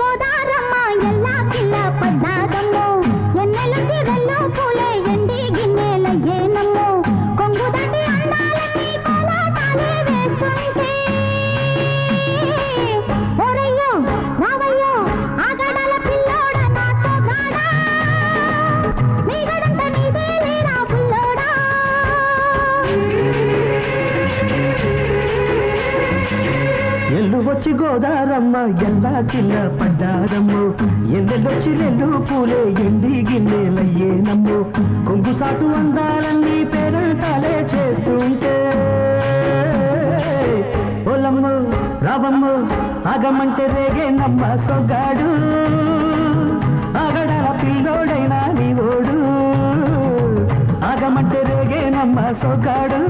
गोदारा వచ్చి గోదారమ్మ ఎల్లా కిల్ల పడ్డారమ్ము? ఎల్లెల్లొచ్చి రెండు పూలే ఎండి గిన్నెలయ్యే నమ్ము. కొంగు సాటు అందాలన్నీ పేరంటాలే చేస్తుంటే. పొలమ్ము రావమ్ము ఆగమంటే రేగే నమ్మ సొగాడు ఆగడాల పిల్లోడైనా నీ ఓడు ఆగమంటే రేగే నమ్మ సొగాడు